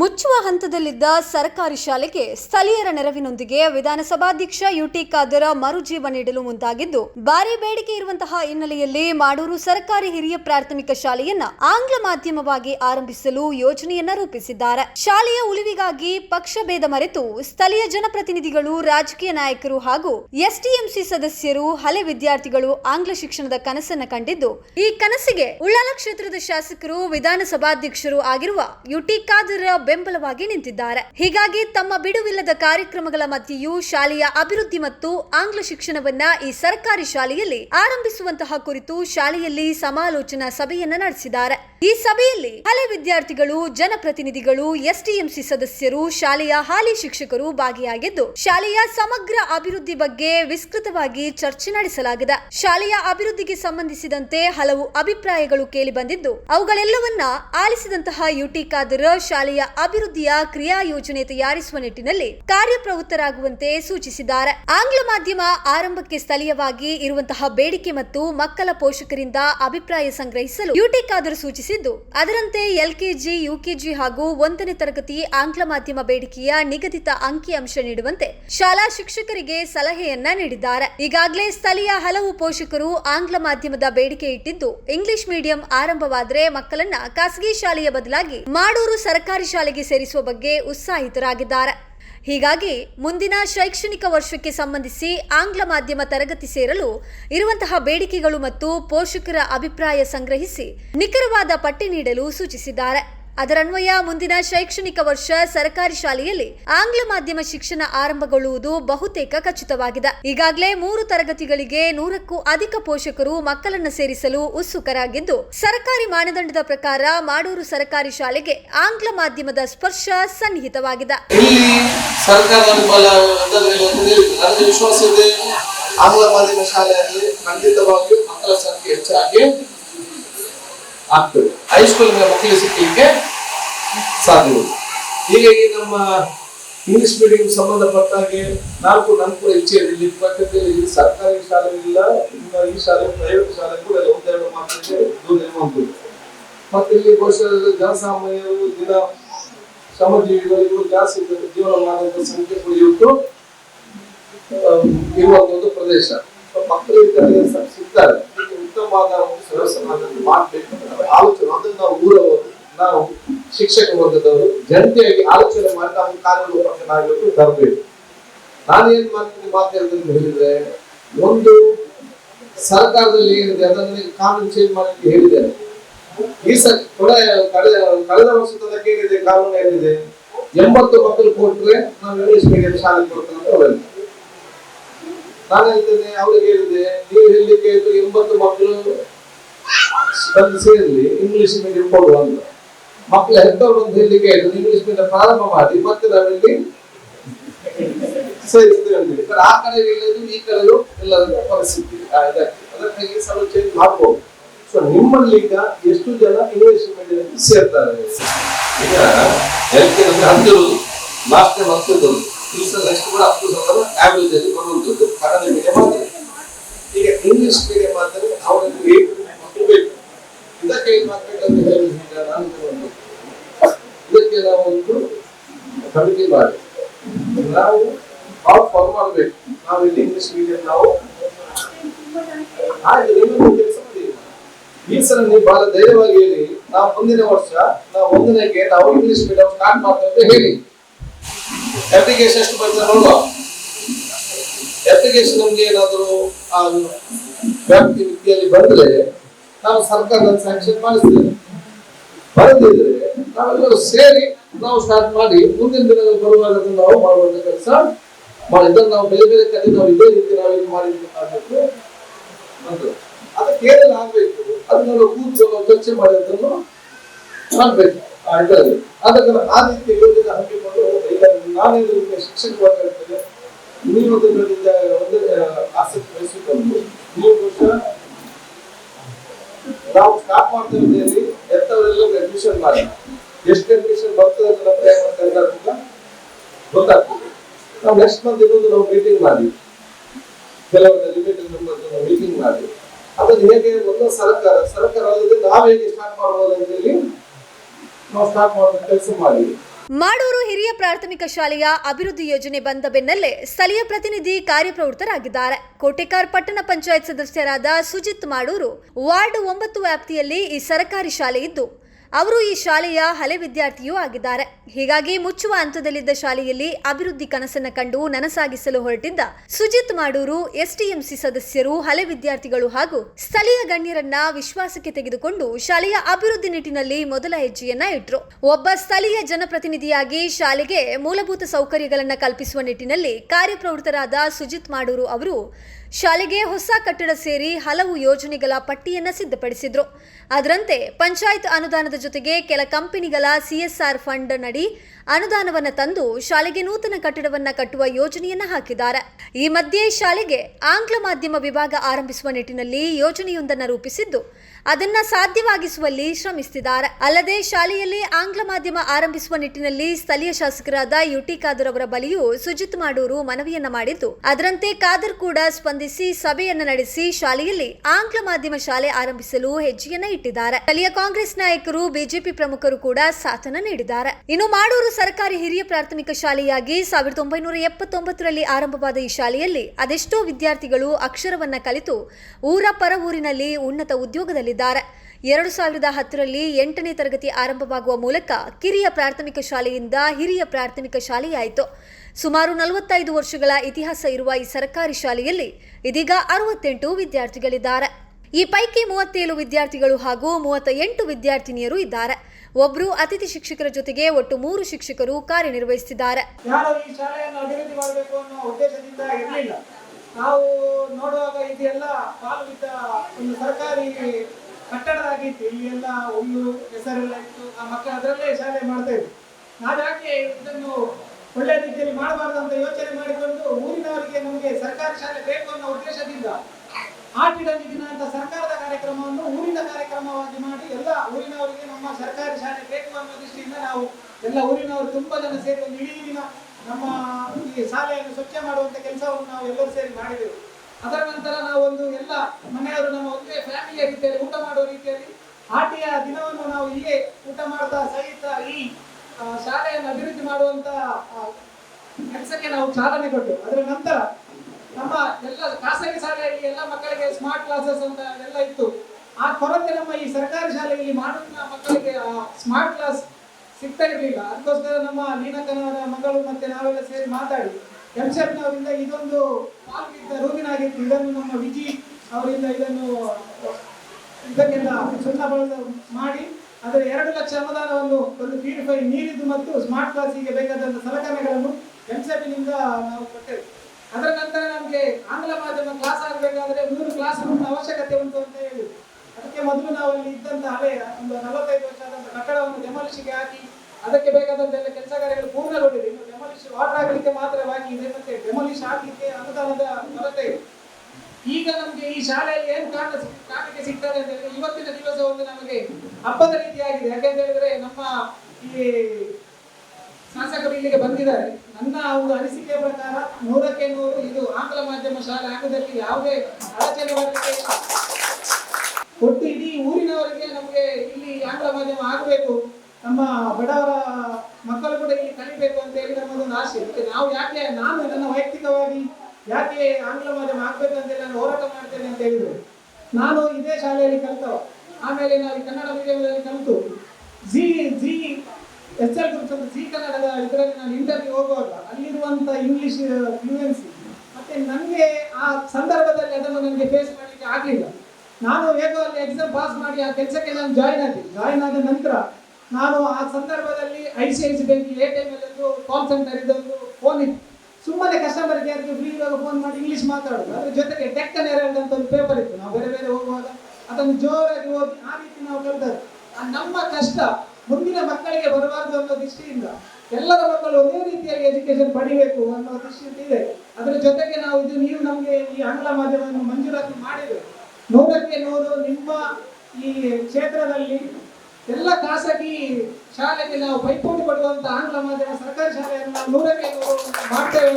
ಮುಚ್ಚುವ ಹಂತದಲ್ಲಿದ್ದ ಸರ್ಕಾರಿ ಶಾಲೆಗೆ ಸ್ಥಳೀಯರ ನೆರವಿನೊಂದಿಗೆ ವಿಧಾನಸಭಾಧ್ಯಕ್ಷ ಯುಟಿ ಖಾದರ್ ಮರುಜೀವ ನೀಡಲು ಮುಂದಾಗಿದ್ದು, ಭಾರಿ ಬೇಡಿಕೆ ಇರುವಂತಹ ಹಿನ್ನೆಲೆಯಲ್ಲಿ ಮಾಡೂರು ಸರ್ಕಾರಿ ಹಿರಿಯ ಪ್ರಾಥಮಿಕ ಶಾಲೆಯನ್ನ ಆಂಗ್ಲ ಮಾಧ್ಯಮವಾಗಿ ಆರಂಭಿಸಲು ಯೋಜನೆಯನ್ನ ರೂಪಿಸಿದ್ದಾರೆ. ಶಾಲೆಯ ಉಳಿವಿಗಾಗಿ ಪಕ್ಷ ಭೇದ ಮರೆತು ಸ್ಥಳೀಯ ಜನಪ್ರತಿನಿಧಿಗಳು, ರಾಜಕೀಯ ನಾಯಕರು ಹಾಗೂ ಎಸ್ಟಿಎಂಸಿ ಸದಸ್ಯರು ಹಳೆ ವಿದ್ಯಾರ್ಥಿಗಳು ಆಂಗ್ಲ ಶಿಕ್ಷಣದ ಕನಸನ್ನ ಕಂಡಿದ್ದು, ಈ ಕನಸಿಗೆ ಉಳ್ಳಾಲ ಕ್ಷೇತ್ರದ ಶಾಸಕರು, ವಿಧಾನಸಭಾಧ್ಯಕ್ಷರು ಆಗಿರುವ ಯುಟಿ ಖಾದರ್ ಬೆಂಬಲವಾಗಿ ನಿಂತಿದ್ದಾರೆ. ಹೀಗಾಗಿ ತಮ್ಮ ಬಿಡುವಿಲ್ಲದ ಕಾರ್ಯಕ್ರಮಗಳ ಮಧ್ಯೆಯೂ ಶಾಲೆಯ ಅಭಿವೃದ್ಧಿ ಮತ್ತು ಆಂಗ್ಲ ಶಿಕ್ಷಣವನ್ನ ಈ ಸರ್ಕಾರಿ ಶಾಲೆಯಲ್ಲಿ ಆರಂಭಿಸುವಂತಹ ಕುರಿತು ಶಾಲೆಯಲ್ಲಿ ಸಮಾಲೋಚನಾ ಸಭೆಯನ್ನ ನಡೆಸಿದ್ದಾರೆ. ಈ ಸಭೆಯಲ್ಲಿ ಹಳೆ ವಿದ್ಯಾರ್ಥಿಗಳು, ಜನಪ್ರತಿನಿಧಿಗಳು ಎಸ್ಟಿಎಂಸಿ ಸದಸ್ಯರು, ಶಾಲೆಯ ಹಾಲಿ ಶಿಕ್ಷಕರು ಭಾಗಿಯಾಗಿದ್ದು, ಶಾಲೆಯ ಸಮಗ್ರ ಅಭಿವೃದ್ಧಿ ಬಗ್ಗೆ ವಿಸ್ತೃತವಾಗಿ ಚರ್ಚೆ ನಡೆಸಲಾಗಿದೆ. ಶಾಲೆಯ ಅಭಿವೃದ್ಧಿಗೆ ಸಂಬಂಧಿಸಿದಂತೆ ಹಲವು ಅಭಿಪ್ರಾಯಗಳು ಕೇಳಿ ಬಂದಿದ್ದು ಅವುಗಳೆಲ್ಲವನ್ನ ಆಲಿಸಿದಂತಹ ಯುಟಿ ಖಾದರ್ ಶಾಲೆಯ ಅಭಿವೃದ್ಧಿಯ ಕ್ರಿಯಾ ಯೋಜನೆ ತಯಾರಿಸುವ ನಿಟ್ಟಿನಲ್ಲಿ ಕಾರ್ಯಪ್ರವೃತ್ತರಾಗುವಂತೆ ಸೂಚಿಸಿದ್ದಾರೆ. ಆಂಗ್ಲ ಮಾಧ್ಯಮ ಆರಂಭಕ್ಕೆ ಸ್ಥಳೀಯವಾಗಿ ಇರುವಂತಹ ಬೇಡಿಕೆ ಮತ್ತು ಮಕ್ಕಳ ಪೋಷಕರಿಂದ ಅಭಿಪ್ರಾಯ ಸಂಗ್ರಹಿಸಲು ಯುಟಿ ಖಾದರ್ ಸೂಚಿಸಿದ್ದು ಅದರಂತೆ ಎಲ್ಕೆಜಿ, ಯುಕೆಜಿ ಹಾಗೂ ಒಂದನೇ ತರಗತಿ ಆಂಗ್ಲ ಮಾಧ್ಯಮ ಬೇಡಿಕೆಯ ನಿಗದಿತ ಅಂಕಿಅಂಶ ನೀಡುವಂತೆ ಶಾಲಾ ಶಿಕ್ಷಕರಿಗೆ ಸಲಹೆಯನ್ನ ನೀಡಿದ್ದಾರೆ. ಈಗಾಗಲೇ ಸ್ಥಳೀಯ ಹಲವು ಪೋಷಕರು ಆಂಗ್ಲ ಮಾಧ್ಯಮದ ಬೇಡಿಕೆ ಇಟ್ಟಿದ್ದು, ಇಂಗ್ಲಿಷ್ ಮೀಡಿಯಂ ಆರಂಭವಾದರೆ ಮಕ್ಕಳನ್ನ ಖಾಸಗಿ ಶಾಲೆಯ ಬದಲಾಗಿ ಮಾಡೂರು ಸರ್ಕಾರಿ ಶಾಲೆಗೆ ಸೇರಿಸುವ ಬಗ್ಗೆ ಉತ್ಸಾಹಿತರಾಗಿದ್ದಾರೆ. ಹೀಗಾಗಿ ಮುಂದಿನ ಶೈಕ್ಷಣಿಕ ವರ್ಷಕ್ಕೆ ಸಂಬಂಧಿಸಿ ಆಂಗ್ಲ ಮಾಧ್ಯಮ ತರಗತಿ ಸೇರಲು ಇರುವಂತಹ ಬೇಡಿಕೆಗಳು ಮತ್ತು ಪೋಷಕರ ಅಭಿಪ್ರಾಯ ಸಂಗ್ರಹಿಸಿ ನಿಖರವಾದ ಪಟ್ಟಿ ನೀಡಲು ಸೂಚಿಸಿದ್ದಾರೆ. ಅದರನ್ವಯ ಮುಂದಿನ ಶೈಕ್ಷಣಿಕ ವರ್ಷ ಸರ್ಕಾರಿ ಶಾಲೆಯಲ್ಲಿ ಆಂಗ್ಲ ಮಾಧ್ಯಮ ಶಿಕ್ಷಣ ಆರಂಭಗೊಳ್ಳುವುದು ಬಹುತೇಕ ಖಚಿತವಾಗಿದೆ. ಈಗಾಗಲೇ ಮೂರು ತರಗತಿಗಳಿಗೆ ನೂರಕ್ಕೂ ಅಧಿಕ ಪೋಷಕರು ಮಕ್ಕಳನ್ನು ಸೇರಿಸಲು ಉತ್ಸುಕರಾಗಿದ್ದು, ಸರ್ಕಾರಿ ಮಾನದಂಡದ ಪ್ರಕಾರ ಮಾಡೂರು ಸರ್ಕಾರಿ ಶಾಲೆಗೆ ಆಂಗ್ಲ ಮಾಧ್ಯಮದ ಸ್ಪರ್ಶ ಸನ್ನಿಹಿತವಾಗಿದೆ. ಆಂಗ್ಲ ಮಾಧ್ಯಮ ಶಾಲೆಯಲ್ಲಿ ಖಂಡಿತವಾಗಿಯೂ ಮಕ್ಕಳ ಸಂಖ್ಯೆ ಹೆಚ್ಚಾಗಿ ಆಗ್ತದೆ. ಹೈಸ್ಕೂಲಿನ ಮಕ್ಕಳಿಗೆ ಸಿಕ್ಕಲಿಕ್ಕೆ ಸಾಧ್ಯವಿದೆ ಹೀಗಾಗಿ ನಮ್ಮ ಇಂಗ್ಲಿಷ್ ಮೀಡಿಯಂ ಸಂಬಂಧಪಟ್ಟಾಗೆ ನಾಲ್ಕು ನಾಲ್ಕು ಕೂಡ ಇಚ್ಛೆ ಸರ್ಕಾರಿ ಶಾಲೆ ಇಲ್ಲ ಇನ್ನು ಈ ಶಾಲೆ ಪ್ರೈವೇಟ್ ಶಾಲೆ ಕೂಡ ಒಂದೆರಡು ಮಕ್ಕಳಿಗೆ ದೂರ ಮತ್ತೆ ಇಲ್ಲಿ ಬಹುಶಃ ಜನಸಾಮಾನ್ಯರು ದಿನ ಶ್ರಮಜೀವಿಗಳಿಗೂ ಜಾಸ್ತಿ ಜೀವನ ಮಾಡುವಂತ ಸಂಖ್ಯೆ ಕೂಡ ಇವತ್ತು ಇರುವ ಒಂದು ಪ್ರದೇಶ. ಮಕ್ಕಳಿಗೆ ಸಿಗ್ತಾರೆ. ಉತ್ತಮವಾದ ಒಂದು ವ್ಯವಸ್ಥೆ ಮಾಡಬೇಕು. ಆಲೋಚನೆ ಅದನ್ನ ನಾವು ಊರ ನಾವು ಶಿಕ್ಷಕ ವರ್ಗದವರು ಜನತೆಯಾಗಿ ಆಲೋಚನೆ ಮಾಡಿ ನಾವು ಕಾರ್ಯರೂಪನಾಗಬೇಕು ತರಬೇಕು ನಾನೇನ್ ಮಾಡ್ತೀನಿ ಮಾತಾಡೋದನ್ನು ಹೇಳಿದ್ರೆ, ಒಂದು ಸರ್ಕಾರದಲ್ಲಿ ಏನಿದೆ ಅದನ್ನ ಕಾನೂನು ಚೇಂಜ್ ಮಾಡಲಿಕ್ಕೆ ಹೇಳಿದ್ದೇನೆ ಈ ಸ ಕೊಡ ಕಳೆದ ಕಳೆದ ವರ್ಷ ತನಕ ಏನಿದೆ, ಕಾನೂನು ಏನಿದೆ? ಎಂಬತ್ತು ಮಕ್ಕಳು ಕೊಟ್ರೆ ನಾವು ಇಂಗ್ಲಿಷ್ ಮೀಡಿಯಂ ಶಾಲೆ ಕೊಡ್ತೇವೆ ಅಂತ. ನಾನು ಹೇಳ್ತೇನೆ, ಅವ್ರಿಗೆ ಹೇಳಿದೆ, ನೀವು ಹೇಳಲಿಕ್ಕೆ ಎಂಬತ್ತು ಮಕ್ಕಳು ಸೇರಲಿ ಇಂಗ್ಲಿಷ್ ಮೀಡಿಯಂ ಕೊಡುವ ಅಂತ ಮಕ್ಕಳು ಹೆತ್ತವರು ಒಂದು ಹೇಳಲಿಕ್ಕೆ ಆಯ್ತು ಇಂಗ್ಲಿಷ್ ಮೀಡಿಯಂ ಪ್ರಾರಂಭ ಮಾಡಿ ಮತ್ತೆ ನಾವಿಲ್ಲಿ ಸೇರಿಸ್ತೇವೆ ಅಂತೇಳಿ but ಆ ಕಡೆ ಇಲ್ಲದು ಈ ಕಡೆಯೂ ಎಲ್ಲರ ಪರಿಸ್ಥಿತಿ ಆ, ಇದಕ್ಕೆ. ಅದಕ್ಕಾಗಿ ಸ್ವಲ್ಪ ಚೇಂಜ್ ಮಾಡ್ಬೋದು ಸೊ ನಿಮ್ಮಲ್ಲಿ ಈಗ ಎಷ್ಟು ಜನ ಇಂಗ್ಲಿಷ್ ಮೀಡಿಯಂ ಸೇರ್ತಾರೆ ಈಗ ಎಲ್ಕೆ ಅಂದ್ರೆ ಹತ್ತಿರೋದು ಲಾಸ್ಟ್ ಟೈಮ್ ಹತ್ತಿರೋದು ಈ ಸಲ ನೆಕ್ಸ್ಟ್ ಕೂಡ ಹತ್ತು ಸಾವಿರ ಆವರೇಜ್ ಅಲ್ಲಿ ಬರುವಂಥದ್ದು ಕನ್ನಡ ಮೀಡಿಯಂ ಆದ್ರೆ ಈಗ ಇಂಗ್ಲಿಷ್ ಮೀಡಿಯಂ ಆದರೆ ಅವರಿಗೆ ಮಕ್ಕಳು ಬೇಕು ಇದಕ್ಕೆ ಇದಕ್ಕೆ ನಾವೊಂದು ಕಮಿಟಿ ಮಾಡಿ. ನಾವು ನಾವು ಫಾರ್ಮ್ ಮಾಡಬೇಕು ನಾವು ಇಲ್ಲಿ ಇಂಗ್ಲಿಷ್ ಮೀಡಿಯಂ ನಾವು. ಹಾಗೆ ಮಾಡಿ. ಈ ಸಲ ನೀವು ಬಹಳ ಧೈರ್ಯವಾಗಿ ಹೇಳಿ. ನಾವು ಮುಂದಿನ ವರ್ಷ, ನಾವು ಒಂದನೇಗೆ ನಾವು ಇಂಗ್ಲಿಷ್ ಮೀಡಿಯಂ ಸ್ಟಾರ್ಟ್ ಮಾಡ್ತೇವೆ ಹೇಳಿ. ಅಪ್ಲಿಕೇಶನ್ ಎಷ್ಟು ಬರ್ತದೆ ನೋಡುವ? ಅಪ್ಲಿಕೇಶನ್ ನಮ್ಗೆ ಏನಾದರೂ, ಆ ವ್ಯಾಪ್ತಿ ಮಿತಿಯಲ್ಲಿ ಬಂದ್ರೆ ನಾವು ಸರ್ಕಾರದ ಸ್ಯಾಂಕ್ಷನ್ ಮಾಡಿಸ್ತೇವೆ. ಬರದಿದ್ರೆ ನಾವೆಲ್ಲರೂ ಸೇರಿ ನಾವು ಸ್ಟಾರ್ಟ್ ಮಾಡಿ ಮುಂದಿನ ದಿನದ ಬರುವಾಗ ನಾವು ಮಾಡುವಂತ ಕೆಲಸ ಮಾಡಿದ್ರೆ ನಾವು ಬೇರೆ ಬೇರೆ ಕಡೆ ನಾವು ಇದೇ ರೀತಿ ನಾವು ಇದು ಮಾಡಿ ಮಾಡಬೇಕು ಅಂತ ಅದಕ್ಕೆ ಏನೆಲ್ಲ ಆಗ್ಬೇಕು? ಅದನ್ನೆಲ್ಲ ಕೂತ್ಕೊಂಡು ಚರ್ಚೆ ಮಾಡಿ ಮಾಡ್ಬೇಕು ಇದರಲ್ಲಿ. ಅದಕ್ಕೆ ಆ ರೀತಿ ಯೋಜನೆ ಹಾಕಿಕೊಂಡು ನಾನೇನು ನಿಮಗೆ ಶಿಕ್ಷಕ ಇರ್ತದೆ ನೀವು ಒಂದು ಆಸಕ್ತಿ ವಹಿಸಿಕೊಂಡು ಮೂರು ಬಹುಶಃ ನಾವು ಸ್ಟಾಪ್ ಮಾಡ್ತೀವಿ ಅಂತ ಹೇಳಿ ಎತ್ತವರೆಲ್ಲ ಅಡ್ಮಿಷನ್ ಮಾಡಿ. ಎಷ್ಟು ಅಡ್ಮಿಷನ್ ಬರ್ತದೆ ಅಂತ ನಮ್ಮ ಯಾಕೆ ಎಲ್ಲರಿಗೂ ಗೊತ್ತಾಗ್ತದೆ. ನಾವು ನೆಕ್ಸ್ಟ್ ಮಂತ್ ಇನ್ನೊಂದು ನಾವು ಮೀಟಿಂಗ್ ಮಾಡಿ. ಕೆಲವೊಂದು ಲಿಮಿಟೆಡ್ ಮೆಂಬರ್ಸ್ ಮೀಟಿಂಗ್ ಮಾಡಿ. ಅದನ್ನು ಹೇಗೆ ಒಂದು ಸರ್ಕಾರ ಸರ್ಕಾರ ಅಲ್ಲದೆ ನಾವು ಹೇಗೆ ಸ್ಟಾರ್ಟ್ ಮಾಡ್ಬೋದು ಅಂತ ಹೇಳಿ ನಾವು ಸ್ಟಾರ್ಟ್ ಮಾಡೋ ಕೆಲಸ ಮಾಡಿ. ಮಾಡೂರು ಹಿರಿಯ ಪ್ರಾಥಮಿಕ ಶಾಲೆಯ ಅಭಿವೃದ್ಧಿ ಯೋಜನೆ ಬಂದ ಬೆನ್ನಲ್ಲೇ ಸ್ಥಳೀಯ ಪ್ರತಿನಿಧಿ ಕಾರ್ಯಪ್ರವೃತ್ತರಾಗಿದ್ದಾರೆ. ಕೋಟೆಕಾರ್ ಪಟ್ಟಣ ಪಂಚಾಯತ್ ಸದಸ್ಯರಾದ ಸುಜಿತ್ ಮಾಡೂರು ವಾರ್ಡ್ ಒಂಬತ್ತು ವ್ಯಾಪ್ತಿಯಲ್ಲಿ ಈ ಸರ್ಕಾರಿ ಶಾಲೆ ಇದ್ದು ಅವರು ಈ ಶಾಲೆಯ ಹಳೆ ವಿದ್ಯಾರ್ಥಿಯೂ ಆಗಿದ್ದಾರೆ. ಹೀಗಾಗಿ ಮುಚ್ಚುವ ಹಂತದಲ್ಲಿದ್ದ ಶಾಲೆಯಲ್ಲಿ ಅಭಿವೃದ್ಧಿ ಕನಸನ್ನ ಕಂಡು ನನಸಾಗಿಸಲು ಹೊರಟಿದ್ದ ಸುಜಿತ್ ಮಾಡೂರು ಎಸ್ಟಿಎಂಸಿ ಸದಸ್ಯರು, ಹಳೆ ವಿದ್ಯಾರ್ಥಿಗಳು ಹಾಗೂ ಸ್ಥಳೀಯ ಗಣ್ಯರನ್ನ ವಿಶ್ವಾಸಕ್ಕೆ ತೆಗೆದುಕೊಂಡು ಶಾಲೆಯ ಅಭಿವೃದ್ಧಿ ನಿಟ್ಟಿನಲ್ಲಿ ಮೊದಲ ಹೆಜ್ಜೆಯನ್ನ ಇಟ್ರು. ಒಬ್ಬ ಸ್ಥಳೀಯ ಜನಪ್ರತಿನಿಧಿಯಾಗಿ ಶಾಲೆಗೆ ಮೂಲಭೂತ ಸೌಕರ್ಯಗಳನ್ನು ಕಲ್ಪಿಸುವ ನಿಟ್ಟಿನಲ್ಲಿ ಕಾರ್ಯಪ್ರವೃತ್ತರಾದ ಸುಜಿತ್ ಮಾಡೂರು ಅವರು ಶಾಲೆಗೆ ಹೊಸ ಕಟ್ಟಡ ಸೇರಿ ಹಲವು ಯೋಜನೆಗಳ ಪಟ್ಟಿಯನ್ನು ಸಿದ್ಧಪಡಿಸಿದ್ರು. ಅದರಂತೆ ಪಂಚಾಯತ್ ಅನುದಾನದ ಜೊತೆಗೆ ಕೆಲ ಕಂಪನಿಗಳ ಸಿಎಸ್ಆರ್ ಫಂಡ್ ನಡಿ ಅನುದಾನವನ್ನ ತಂದು ಶಾಲೆಗೆ ನೂತನ ಕಟ್ಟಡವನ್ನ ಕಟ್ಟುವ ಯೋಜನೆಯನ್ನ ಹಾಕಿದ್ದಾರೆ. ಈ ಮಧ್ಯೆ ಶಾಲೆಗೆ ಆಂಗ್ಲ ಮಾಧ್ಯಮ ವಿಭಾಗ ಆರಂಭಿಸುವ ನಿಟ್ಟಿನಲ್ಲಿ ಯೋಜನೆಯೊಂದನ್ನು ರೂಪಿಸಿದ್ದು ಅದನ್ನ ಸಾಧ್ಯವಾಗಿಸುವಲ್ಲಿ ಶ್ರಮಿಸುತ್ತಿದ್ದಾರೆ ಅಲ್ಲದೆ ಶಾಲೆಯಲ್ಲಿ ಆಂಗ್ಲ ಮಾಧ್ಯಮ ಆರಂಭಿಸುವ ನಿಟ್ಟಿನಲ್ಲಿ ಸ್ಥಳೀಯ ಶಾಸಕರಾದ ಯುಟಿ ಖಾದರ್ ಅವರ ಬಳಿಯೂ ಸುಜಿತ್ ಮಾಡೂರು ಮನವಿಯನ್ನ ಮಾಡಿದ್ದು, ಅದರಂತೆ ಖಾದರ್ ಕೂಡ ಸ್ಪಂದಿಸಿ ಸಭೆಯನ್ನ ನಡೆಸಿ ಶಾಲೆಯಲ್ಲಿ ಆಂಗ್ಲ ಮಾಧ್ಯಮ ಶಾಲೆ ಆರಂಭಿಸಲು ಹೆಜ್ಜೆಯನ್ನ ಇಟ್ಟಿದ್ದಾರೆ. ಸ್ಥಳೀಯ ಕಾಂಗ್ರೆಸ್ ನಾಯಕರು, ಬಿಜೆಪಿ ಪ್ರಮುಖರು ಕೂಡ ಸಾಥನ ನೀಡಿದ್ದಾರೆ. ಇನ್ನು ಮಾಡೂರು ಸರ್ಕಾರಿ ಹಿರಿಯ ಪ್ರಾಥಮಿಕ ಶಾಲೆಯಾಗಿ ಸಾವಿರದ ಒಂಬೈನೂರ ಎಪ್ಪತ್ತೊಂಬತ್ತರಲ್ಲಿ ಆರಂಭವಾದ ಈ ಶಾಲೆಯಲ್ಲಿ ಅದೆಷ್ಟೋ ವಿದ್ಯಾರ್ಥಿಗಳು ಅಕ್ಷರವನ್ನ ಕಲಿತು ಊರ ಪರ ಊರಿನಲ್ಲಿ ಉನ್ನತ ಉದ್ಯೋಗದಲ್ಲಿದ್ದಾರೆ ಎರಡು ಸಾವಿರದ ಹತ್ತರಲ್ಲಿ ಎಂಟನೇ ತರಗತಿ ಆರಂಭವಾಗುವ ಮೂಲಕ ಕಿರಿಯ ಪ್ರಾಥಮಿಕ ಶಾಲೆಯಿಂದ ಹಿರಿಯ ಪ್ರಾಥಮಿಕ ಶಾಲೆಯಾಯಿತು. ಸುಮಾರು ನಲವತ್ತೈದು ವರ್ಷಗಳ ಇತಿಹಾಸ ಇರುವ ಈ ಸರ್ಕಾರಿ ಶಾಲೆಯಲ್ಲಿ ಇದೀಗ ಅರವತ್ತೆಂಟು ವಿದ್ಯಾರ್ಥಿಗಳಿದ್ದಾರೆ. ಈ ಪೈಕಿ ಮೂವತ್ತೇಳು ವಿದ್ಯಾರ್ಥಿಗಳು ಹಾಗೂ ಮೂವತ್ತ ಎಂಟು ವಿದ್ಯಾರ್ಥಿನಿಯರು ಇದ್ದಾರೆ. ಒಬ್ಬರು ಅತಿಥಿ ಶಿಕ್ಷಕರ ಜೊತೆಗೆ ಒಟ್ಟು ಮೂರು ಶಿಕ್ಷಕರು ಕಾರ್ಯನಿರ್ವಹಿಸುತ್ತಿದ್ದಾರೆ. ನಾವು ನೋಡುವಾಗ ಇದೆಲ್ಲ ಪಾಲು ಬಿದ್ದ ಒಂದು ಸರ್ಕಾರಿ ಕಟ್ಟಡದಾಗಿತ್ತು ಇಲ್ಲಿ ಎಲ್ಲ ಹುಲ್ಲು, ಹೆಸರೆಲ್ಲ ಇತ್ತು. ಆ ಮಕ್ಕಳು ಅದರಲ್ಲೇ ಶಾಲೆ ಮಾಡ್ತಾ ಇದ್ರು. ನಾವು ಯಾಕೆ ಇದನ್ನು ಒಳ್ಳೆ ರೀತಿಯಲ್ಲಿ ಮಾಡಬಾರ್ದು ಅಂತ ಯೋಚನೆ ಮಾಡಿಕೊಂಡು ಊರಿನವರಿಗೆ ನಮಗೆ ಸರ್ಕಾರಿ ಶಾಲೆ ಬೇಕು ಅನ್ನೋ ಉದ್ದೇಶದಿಂದ ಆಟಿಡ ನಿಧಿನ ಅಂತ ಸರ್ಕಾರದ ಕಾರ್ಯಕ್ರಮವನ್ನು ಊರಿನ ಕಾರ್ಯಕ್ರಮವಾಗಿ ಮಾಡಿ ಎಲ್ಲ ಊರಿನವರಿಗೆ ನಮ್ಮ ಸರ್ಕಾರಿ ಶಾಲೆ ಬೇಕು ಅನ್ನೋ ದೃಷ್ಟಿಯಿಂದ ನಾವು ಎಲ್ಲ ಊರಿನವರು ತುಂಬಾ ಜನ ಸೇರಿ ಒಂದು ಇಡೀ ದಿನ ನಮ್ಮ ಈ ಶಾಲೆಯನ್ನು ಸ್ವಚ್ಛ ಮಾಡುವಂತ ಕೆಲಸವನ್ನು ನಾವು ಎಲ್ಲರೂ ಸೇರಿ ಮಾಡಿದೆವು. ಅದರ ನಂತರ ನಾವು ಒಂದು ಎಲ್ಲ ಮನೆಯವರು ನಮ್ಮ ಒಂದೇ ಫ್ಯಾಮಿಲಿಯ ರೀತಿಯಲ್ಲಿ ಊಟ ಮಾಡುವ ರೀತಿಯಲ್ಲಿ ಆಟಿಯ ದಿನವನ್ನು ನಾವು ಇಲ್ಲೇ ಊಟ ಮಾಡ್ತಾ ಸಹಿತ ಈ ಶಾಲೆಯನ್ನು ಅಭಿವೃದ್ಧಿ ಮಾಡುವಂತ ಕೆಲಸಕ್ಕೆ ನಾವು ಚಾಲನೆ ಕೊಟ್ಟು ಅದರ ನಂತರ ನಮ್ಮ ಎಲ್ಲ ಖಾಸಗಿ ಶಾಲೆಯಲ್ಲಿ ಎಲ್ಲ ಮಕ್ಕಳಿಗೆ ಸ್ಮಾರ್ಟ್ ಕ್ಲಾಸಸ್ ಅಂತ ಎಲ್ಲ ಇತ್ತು. ಆ ಕೊರತೆ ನಮ್ಮ ಈ ಸರ್ಕಾರಿ ಶಾಲೆಯಲ್ಲಿ ಮಾಡುವಂತ ಮಕ್ಕಳಿಗೆ ಸ್ಮಾರ್ಟ್ ಕ್ಲಾಸ್ ಸಿಗ್ತಾ ಇರಲಿಲ್ಲ ಅದಕ್ಕೋಸ್ಕರ ನಮ್ಮ ನೀನಕನವರ ಮಗಳು ಮತ್ತೆ ನಾವೆಲ್ಲ ಸೇರಿ ಮಾತಾಡಿ ಎಂಸೆಟ್ನವರಿಂದ ಇದೊಂದು ಪಾಲ್ಗಿದ್ದ ರೂಮಿನಾಗಿತ್ತು ಇದನ್ನು ನಮ್ಮ ವಿಜಿ ಅವರಿಂದ ಇದನ್ನು ಇದಕ್ಕೆಲ್ಲ ಸುಣ್ಣ ಬಳಸ ಮಾಡಿ ಅದರ ಎರಡು ಲಕ್ಷ ಅನುದಾನವನ್ನು ಒಂದು ಪ್ಯೂರಿಫೈ ನೀರಿದ್ದು ಮತ್ತು ಸ್ಮಾರ್ಟ್ ಕ್ಲಾಸಿಗೆ ಬೇಕಾದಂಥ ಸಲಕರಣೆಗಳನ್ನು ಎಂಸೆಟ್ನಿಂದ ನಾವು ಕೊಟ್ಟೆವು. ಅದರ ನಂತರ ನಮಗೆ ಆಂಗ್ಲ ಮಾಧ್ಯಮ ಕ್ಲಾಸ್ ಆಗಬೇಕಾದ್ರೆ ಮೂರು ಕ್ಲಾಸ್ ರೂಮ್ನ ಅವಶ್ಯಕತೆ ಉಂಟು ಅಂತ ಹೇಳಿದ್ರು. ಅದಕ್ಕೆ ಮೊದಲು ನಾವು ಅಲ್ಲಿ ಇದ್ದಂತ ಹಳೆಯ ಒಂದು ನಲವತ್ತೈದು ವರ್ಷದ ಕಟ್ಟಡವನ್ನು ಡೆಮಾಲಿಷಿಗೆ ಹಾಕಿ ಅದಕ್ಕೆ ಬೇಕಾದಂತೆಲ್ಲ ಕೆಲಸ ಕಾರ್ಯಗಳು ಪೂರ್ಣಗೊಂಡಿದೆ ಇನ್ನು ಡೆಮಾಲಿಷ್ ವಾಟರ್ ಆಗಲಿಕ್ಕೆ ಮಾತ್ರ ಬಾಕಿ ಇದೆ ಮತ್ತೆ ಡೆಮಾಲಿಷ್ ಆಗಲಿಕ್ಕೆ ಅನುದಾನದ ಕೊರತೆ ಇದೆ. ಈಗ ನಮಗೆ ಈ ಶಾಲೆಯಲ್ಲಿ ಏನು ಕಾರಣ ಕಾರಣಕ್ಕೆ ಸಿಗ್ತದೆ ಅಂತ ಹೇಳಿದ್ರೆ ಇವತ್ತಿನ ದಿವಸ ಒಂದು ನಮಗೆ ಹಬ್ಬದ ರೀತಿಯಾಗಿದೆ ಯಾಕೆಂತ ಹೇಳಿದ್ರೆ ನಮ್ಮ ಈ ಶಾಸಕರು ಇಲ್ಲಿಗೆ ಬಂದಿದ್ದಾರೆ. ನನ್ನ ಒಂದು ಅನಿಸಿಕೆ ಪ್ರಕಾರ ನೂರಕ್ಕೆ ನೂರು ಇದು ಆಂಗ್ಲ ಮಾಧ್ಯಮ ಶಾಲೆ ಆಗುವುದಕ್ಕೆ ಯಾವುದೇ ಅಡಚಣೆ ಬರಲಿಕ್ಕೆ ಒಟ್ಟು ಇಡೀ ಊರಿನವರಿಗೆ ನಮಗೆ ಇಲ್ಲಿ ಆಂಗ್ಲ ಮಾಧ್ಯಮ ಆಗಬೇಕು, ನಮ್ಮ ಬಡವರ ಮಕ್ಕಳು ಕೂಡ ಇಲ್ಲಿ ಕಲಿಬೇಕು ಅಂತ ಹೇಳಿ ನಮ್ಮದೊಂದು ಆಸೆ. ಮತ್ತೆ ನಾವು ಯಾಕೆ, ನಾನು ನನ್ನ ವೈಯಕ್ತಿಕವಾಗಿ ಯಾಕೆ ಆಂಗ್ಲ ಮಾಧ್ಯಮ ಆಗ್ಬೇಕು ಅಂತ ಹೇಳಿ ನಾನು ಹೋರಾಟ ಮಾಡ್ತೇನೆ ಅಂತ ಹೇಳಿದ್ರು. ನಾನು ಇದೇ ಶಾಲೆಯಲ್ಲಿ ಕಲಿತವ. ಆಮೇಲೆ ನಾವು ಕನ್ನಡ ಮೀಡಿಯಂನಲ್ಲಿ ಕಲಿತು. G G, S L groups G ಕನ್ನಡದ ಇದರಲ್ಲಿ ನಾನು ಇಂಟರ್ವ್ಯೂ ಹೋಗುವಾಗ ಅಲ್ಲಿರುವಂತ ಇಂಗ್ಲಿಷ್ ಫ್ಲೂಯೆನ್ಸಿ ಮತ್ತೆ ನನಗೆ ಆ ಸಂದರ್ಭದಲ್ಲಿ ಅದನ್ನು ನನಗೆ ಫೇಸ್ ಮಾಡಲಿಕ್ಕೆ ಆಗಲಿಲ್ಲ. ನಾನು ವೇಗವಾಗಿ ಎಕ್ಸಾಮ್ ಪಾಸ್ ಮಾಡಿ ಆ ಕೆಲಸಕ್ಕೆ ನಾನು ಜಾಯಿನ್ ಆದೆ. ಜಾಯಿನ್ ಆದ ನಂತರ ನಾನು ಆ ಸಂದರ್ಭದಲ್ಲಿ I C I C bank A T M call center ಇದೊಂದು ಫೋನ್ ಇತ್ತು. ಸುಮ್ಮನೆ ಕಸ್ಟಮರ್ ಕೇರ್ಗೆ ಫ್ರೀ ಇರುವಾಗ ಫೋನ್ ಮಾಡಿ ಇಂಗ್ಲೀಷ್ ಮಾತಾಡೋದು. ಅದ್ರ ಜೊತೆಗೆ ಟೆಕ್ಕನ್ ಎರಡ್ ಅಂತ ಒಂದು ಪೇಪರ್ ಇತ್ತು. ನಾವು ಬೇರೆ ಬೇರೆ ಹೋಗುವಾಗ ಅದನ್ನು ಜೋರಾಗಿ ಓದಿ ಆ ರೀತಿ ನಾವು ಕಲಿತದ್ದು. ಆ ನಮ್ಮ ಕಷ್ಟ ಮುಂದಿನ ಮಕ್ಕಳಿಗೆ ಬರಬಾರದು ಅನ್ನೋ ದೃಷ್ಟಿಯಿಂದ ಎಲ್ಲರ ಮಕ್ಕಳು ಒಂದೇ ರೀತಿಯಾಗಿ ಎಜುಕೇಶನ್ ಪಡಿಬೇಕು ಅನ್ನೋ ದೃಷ್ಟಿ ಇದೆ. ಅದರ ಜೊತೆಗೆ ನಾವು ಇದು ನೀವು ನಮಗೆ ಈ ಆಂಗ್ಲ ಮಾಧ್ಯಮವನ್ನು ಮಂಜೂರಾತಿ ಮಾಡಿದ್ರೆ ನೂರಕ್ಕೆ ನೂರು ನಿಮ್ಮ ಈ ಕ್ಷೇತ್ರದಲ್ಲಿ ಎಲ್ಲ ಖಾಸಗಿ ಶಾಲೆಗೆ ನಾವು ಪೈಪೋಟಿ ಪಡುವಂತ ಆಂಗ್ಲ ಮಾಧ್ಯಮ ಸರ್ಕಾರಿ ಶಾಲೆಯನ್ನು ನಾವು ನೂರಕ್ಕೆ ನೂರು ಮಾಡ್ತೇವೆ.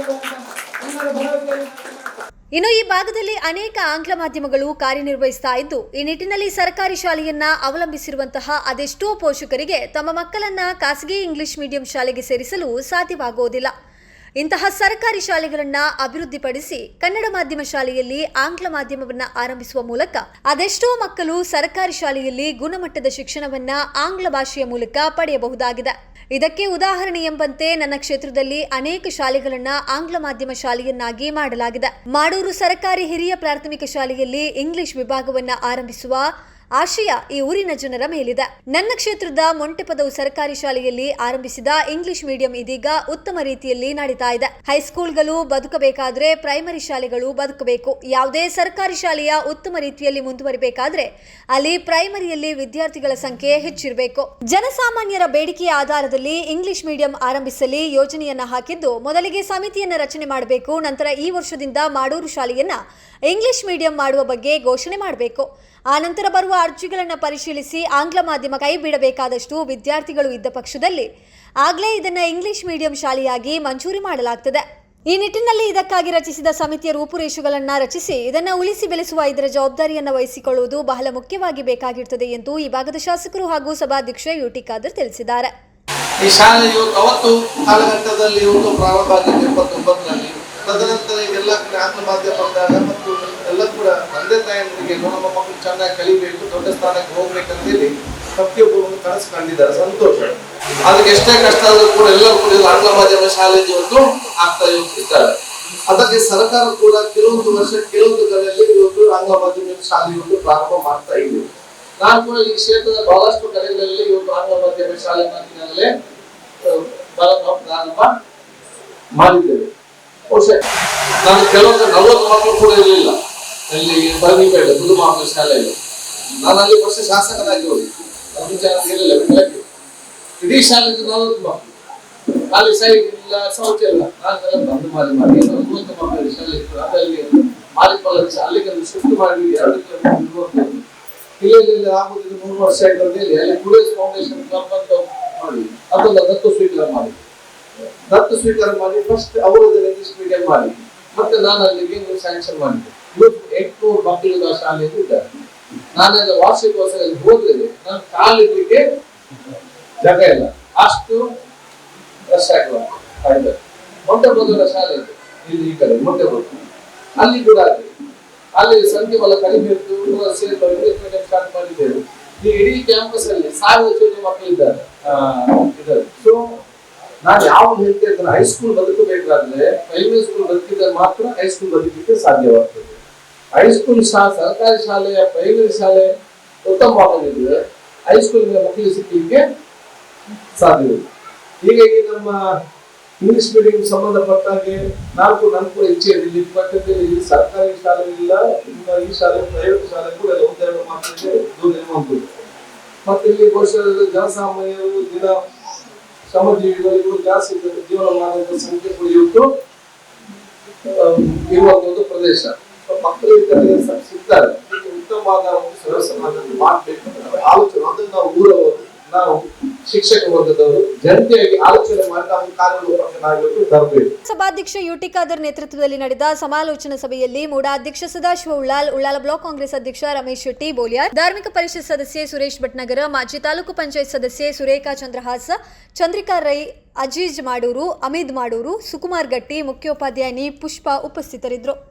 ಇನ್ನು ಈ ಭಾಗದಲ್ಲಿ ಅನೇಕ ಆಂಗ್ಲ ಮಾಧ್ಯಮಗಳು ಕಾರ್ಯನಿರ್ವಹಿಸ್ತಾ ಇದ್ದು, ಈ ನಿಟ್ಟಿನಲ್ಲಿ ಸರ್ಕಾರಿ ಶಾಲೆಯನ್ನ ಅವಲಂಬಿಸಿರುವಂತಹ ಅದೆಷ್ಟೋ ಪೋಷಕರಿಗೆ ತಮ್ಮ ಮಕ್ಕಳನ್ನ ಖಾಸಗಿ ಇಂಗ್ಲಿಷ್ ಮೀಡಿಯಂ ಶಾಲೆಗೆ ಸೇರಿಸಲು ಸಾಧ್ಯವಾಗುವುದಿಲ್ಲ ಇಂತಹ ಸರ್ಕಾರಿ ಶಾಲೆಗಳನ್ನು ಅಭಿವೃದ್ಧಿಪಡಿಸಿ ಕನ್ನಡ ಮಾಧ್ಯಮ ಶಾಲೆಯಲ್ಲಿ ಆಂಗ್ಲ ಮಾಧ್ಯಮವನ್ನ ಆರಂಭಿಸುವ ಮೂಲಕ ಅದೆಷ್ಟೋ ಮಕ್ಕಳು ಸರ್ಕಾರಿ ಶಾಲೆಯಲ್ಲಿ ಗುಣಮಟ್ಟದ ಶಿಕ್ಷಣವನ್ನ ಆಂಗ್ಲ ಭಾಷೆಯ ಮೂಲಕ ಪಡೆಯಬಹುದಾಗಿದೆ. ಇದಕ್ಕೆ ಉದಾಹರಣೆ ಎಂಬಂತೆ ನನ್ನ ಕ್ಷೇತ್ರದಲ್ಲಿ ಅನೇಕ ಶಾಲೆಗಳನ್ನ ಆಂಗ್ಲ ಮಾಧ್ಯಮ ಶಾಲೆಯನ್ನಾಗಿ ಮಾಡಲಾಗಿದೆ. ಮಾಡೂರು ಸರ್ಕಾರಿ ಹಿರಿಯ ಪ್ರಾಥಮಿಕ ಶಾಲೆಯಲ್ಲಿ ಇಂಗ್ಲಿಷ್ ವಿಭಾಗವನ್ನ ಆರಂಭಿಸುವ ಆಶಯ ಈ ಊರಿನ ಜನರ ಮೇಲಿದೆ. ನನ್ನ ಕ್ಷೇತ್ರದ ಮೊಂಟೆಪದವು ಸರ್ಕಾರಿ ಶಾಲೆಯಲ್ಲಿ ಆರಂಭಿಸಿದ ಇಂಗ್ಲಿಷ್ ಮೀಡಿಯಂ ಇದೀಗ ಉತ್ತಮ ರೀತಿಯಲ್ಲಿ ನಡೀತಾ ಇದೆ. ಹೈಸ್ಕೂಲ್ಗಳು ಬದುಕಬೇಕಾದ್ರೆ ಪ್ರೈಮರಿ ಶಾಲೆಗಳು ಬದುಕಬೇಕು. ಯಾವುದೇ ಸರ್ಕಾರಿ ಶಾಲೆಯ ಉತ್ತಮ ರೀತಿಯಲ್ಲಿ ಮುಂದುವರಿಬೇಕಾದ್ರೆ ಅಲ್ಲಿ ಪ್ರೈಮರಿಯಲ್ಲಿ ವಿದ್ಯಾರ್ಥಿಗಳ ಸಂಖ್ಯೆ ಹೆಚ್ಚಿರಬೇಕು. ಜನಸಾಮಾನ್ಯರ ಬೇಡಿಕೆಯ ಆಧಾರದಲ್ಲಿ ಇಂಗ್ಲಿಷ್ ಮೀಡಿಯಂ ಆರಂಭಿಸಲಿ ಯೋಜನೆಯನ್ನ ಹಾಕಿದ್ದು ಮೊದಲಿಗೆ ಸಮಿತಿಯನ್ನ ರಚನೆ ಮಾಡಬೇಕು, ನಂತರ ಈ ವರ್ಷದಿಂದ ಮಾಡೂರು ಶಾಲೆಯನ್ನ ಇಂಗ್ಲಿಷ್ ಮೀಡಿಯಂ ಮಾಡುವ ಬಗ್ಗೆ ಘೋಷಣೆ ಮಾಡಬೇಕು. ಆ ನಂತರ ಬರುವ ಅರ್ಜಿಗಳನ್ನು ಪರಿಶೀಲಿಸಿ ಆಂಗ್ಲ ಮಾಧ್ಯಮ ಕೈ ಬಿಡಬೇಕಾದಷ್ಟು ವಿದ್ಯಾರ್ಥಿಗಳು ಇದ್ದ ಪಕ್ಷದಲ್ಲಿ ಆಗಲೇ ಇದನ್ನ ಇಂಗ್ಲಿಷ್ ಮೀಡಿಯಂ ಶಾಲೆಯಾಗಿ ಮಂಜೂರಿ ಮಾಡಲಾಗ್ತದೆ. ಈ ನಿಟ್ಟಿನಲ್ಲಿ ಇದಕ್ಕಾಗಿ ರಚಿಸಿದ ಸಮಿತಿಯ ರೂಪುರೇಷುಗಳನ್ನು ರಚಿಸಿ ಇದನ್ನ ಉಳಿಸಿ ಬೆಳೆಸುವ ಇದರ ಜವಾಬ್ದಾರಿಯನ್ನು ವಹಿಸಿಕೊಳ್ಳುವುದು ಬಹಳ ಮುಖ್ಯವಾಗಿ ಬೇಕಾಗಿರುತ್ತದೆ ಎಂದು ಈ ಭಾಗದ ಶಾಸಕರು ಹಾಗೂ ಸಭಾಧ್ಯಕ್ಷ ಯುಟಿ ಖಾದರ್ ತಿಳಿಸಿದ್ದಾರೆ. ಈ ಶಾಲೆ ಅವತ್ತು ಕಾಲಘಟ್ಟದಲ್ಲಿ ಒಂದು ಪ್ರಾರಂಭ ಆಗಿದ್ದು ಇಪ್ಪತ್ತೊಂಬತ್ತರಲ್ಲಿ. ತದನಂತರ ಎಲ್ಲ ಬಂದಾಗ ಮತ್ತು ಎಲ್ಲ ಕೂಡ ತಂದೆ ತಾಯಂದಿರಿಗೆ ನಮ್ಮ ಮಕ್ಕಳು ಚೆನ್ನಾಗಿ ಕಲಿಬೇಕು, ದೊಡ್ಡ ಸ್ಥಾನಕ್ಕೆ ಹೋಗ್ಬೇಕಂತೇಳಿ ಪ್ರತಿಯೊಬ್ಬರು ಕನಸು ಕಂಡಿದ್ದಾರೆ. ಸಂತೋಷ. ಅದಕ್ಕೆ ಎಷ್ಟೇ ಕಷ್ಟ ಆದರೂ ಕೂಡ ಎಲ್ಲರೂ ಕೂಡ ಇದು ಆಂಗ್ಲ ಮಾಧ್ಯಮ ಶಾಲೆ ಇವತ್ತು ಆಗ್ತಾ ಇದ್ದಾರೆ. ಅದಕ್ಕೆ ಸರ್ಕಾರ ಕೂಡ ಕೆಲವೊಂದು ವರ್ಷ, ಕೆಲವೊಂದು ಕಡೆಯಲ್ಲಿ ಇವತ್ತು ಆಂಗ್ಲ ಮಾಧ್ಯಮ ಶಾಲೆಯನ್ನು ಪ್ರಾರಂಭ ಮಾಡ್ತಾ ಇದ್ದೀವಿ ನಾನು ಕೂಡ ಈ ಕ್ಷೇತ್ರದ ಬಹಳಷ್ಟು ಕಡೆಗಳಲ್ಲಿ ಇವತ್ತು ಆಂಗ್ಲ ಮಾಧ್ಯಮ ಶಾಲೆ ಈಗಾಗಲೇ ಪ್ರಾರಂಭ ಮಾಡಿದ್ದೇವೆ ಬಹುಶಃ ನಾನು ಕೆಲವೊಂದು ನಲವತ್ತು ಮಕ್ಕಳು ಕೂಡ ಇರಲಿಲ್ಲ. ಅಲ್ಲಿ ಬರನಿಬೇಡ ಗುರು ಶಾಲೆ ಶಾಲೆಯಲ್ಲಿ ನಾನು ಅಲ್ಲಿ ವರ್ಷ ಶಾಸಕನಾಗಿ ಹೋಗಿ ಇರಲಿಲ್ಲ ಬೆಳಗ್ಗೆ ಇಡೀ ಶಾಲೆಗೆ ಖಾಲಿ ಸೈಡ್ ಇಲ್ಲ ಶೌಚ ಇಲ್ಲ. ನಾನು ಬಂದು ಮಾಡಿ ಮಾಡಿ. ಮೂವತ್ತು ಮಕ್ಕಳ ಶಾಲೆ ಅದರಲ್ಲಿ ಮಾಲಿಪಾಲ ಅಲ್ಲಿಗೆ ಒಂದು ಶಿಫ್ಟ್ ಮಾಡಿ ಎರಡು ಕಿಲೋಮೀಟರ್ ಇಲ್ಲಿ ಇಲ್ಲಿ ಆಗುದಿಲ್ಲ ಮೂರು ವರ್ಷ ಹೇಳಿ, ಅಲ್ಲಿ ಕುರೇಶ್ ಫೌಂಡೇಶನ್ ಕ್ಲಬ್ ಅಂತ ಮಾಡಿ. ಅದೆಲ್ಲ ದತ್ತು ಸ್ವೀಕಾರ ಮಾಡಿ. ದತ್ತು ಸ್ವೀಕಾರ ಮಾಡಿ ಫಸ್ಟ್ ಅವರದ್ದು ಇಂಗ್ಲಿಷ್ ಮಾಡಿ. ಮತ್ತೆ ನಾನು ಅಲ್ಲಿಗೆ ಸ್ಯಾಂಕ್ಷನ್ ಮಾಡಿದ್ದೆ ಎಂಟುನೂರು ಮಕ್ಕಳಿಗೆ ಶಾಲೆಯಲ್ಲಿ ಇದ್ದಾರೆ ನಾನು ವಾರ್ಷಿಕೋತ್ಸವ ಹೋದ್ರೆ ನಾನು ಕಾಲಿಡ್ಲಿಕ್ಕೆ ಜಾಗ ಇಲ್ಲ. ಅಷ್ಟು ರಶ್ ಆಗುವ ಮೊಟ್ಟೆ ಮೊದಲ ಶಾಲೆ ಇಲ್ಲಿ ಈ ಕಡೆ, ಮೊಟ್ಟೆ ಮೊದಲು. ಅಲ್ಲಿ ಕೂಡ ಅಲ್ಲಿ ಸಂಖ್ಯೆ ಬಲ ಕಡಿಮೆ ಇತ್ತು. ಸೇರ್ಪಡೆ ಸ್ಟಾರ್ಟ್ ಮಾಡಿದ್ದೇವೆ. ಈ ಇಡೀ ಕ್ಯಾಂಪಸ್ ಅಲ್ಲಿ ಸಾವಿರ ಜನ ಮಕ್ಕಳಿದ್ದಾರೆ ಇದ್ದಾರೆ. ಸೊ ನಾನು ಯಾವ ಹೇಳ್ತಾ ಇದ್ದೇನೆ ಹೈಸ್ಕೂಲ್ ಬದುಕಬೇಕಾದ್ರೆ ಪ್ರೈಮರಿ ಸ್ಕೂಲ್ ಬದುಕಿದ್ರೆ ಮಾತ್ರ ಹೈಸ್ಕೂಲ್ ಬದುಕಲಿಕ್ಕೆ ಸಾಧ್ಯವಾಗ್ತದೆ. ಹೈಸ್ಕೂಲ್ ಶಾ ಸರ್ಕಾರಿ ಶಾಲೆಯ ಪ್ರೈಮರಿ ಶಾಲೆ ಉತ್ತಮವಾಗಲಿದೆ. ಹೈಸ್ಕೂಲಿನ ಮಕ್ಕಳು ಸಿಕ್ಕಲಿಕ್ಕೆ ಸಾಧ್ಯವಿಲ್ಲ ಹೀಗಾಗಿ ನಮ್ಮ ಇಂಗ್ಲಿಷ್ ಮೀಡಿಯಂ ಸಂಬಂಧಪಟ್ಟಾಗೆ ನಾಲ್ಕು ನಾಲ್ಕು ಹೆಚ್ಚೆ ಇಲ್ಲಿ ಇಲ್ಲಿ ಸರ್ಕಾರಿ ಶಾಲೆ ಇಲ್ಲ ಈ ಶಾಲೆ ಪ್ರೈವೇಟ್ ಶಾಲೆ ಕೂಡ ಒಂದೆರಡು ಮಾತ್ರಕ್ಕೆ ದೂರ ಮತ್ತೆ ಇಲ್ಲಿ ಬಹುಶಃ ಜನಸಾಮಾನ್ಯರು ದಿನ ಶ್ರಮಜೀವಿಗಳು ಜಾಸ್ತಿ. ಜೀವನ ಮಾಡುವಂತ ಸಂಖ್ಯೆ ಕೂಡ ಇವತ್ತು ಒಂದು ಪ್ರದೇಶ. ಸಭಾಧ್ಯಕ್ಷ ಯುಟಿ ಖಾದರ್ ನೇತೃತ್ವದಲ್ಲಿ ನಡೆದ ಸಮಾಲೋಚನಾ ಸಭೆಯಲ್ಲಿ ಮೂಡಾ ಅಧ್ಯಕ್ಷ ಸದಾಶಿವ ಉಳ್ಳಾಲ್ ಉಳ್ಳಾಲ ಬ್ಲಾಕ್ ಕಾಂಗ್ರೆಸ್ ಅಧ್ಯಕ್ಷ ರಮೇಶ್ ಶೆಟ್ಟಿ ಬೋಲಿಯಾರ್, ಧಾರ್ಮಿಕ ಪರಿಷತ್ ಸದಸ್ಯೆ ಸುರೇಶ್ ಭಟ್ನಗರ, ಮಾಜಿ ತಾಲೂಕು ಪಂಚಾಯತ್ ಸದಸ್ಯೆ ಸುರೇಖಾ ಚಂದ್ರಹಾಸ, ಚಂದ್ರಿಕಾ ರೈ, ಅಜೀಜ್ ಮಾಡೂರು, ಅಮೀದ್ ಮಾಡೂರು, ಸುಕುಮಾರ್ ಗಟ್ಟಿ, ಮುಖ್ಯೋಪಾಧ್ಯಾಯಿನಿ ಪುಷ್ಪ ಉಪಸ್ಥಿತರಿದ್ದರು.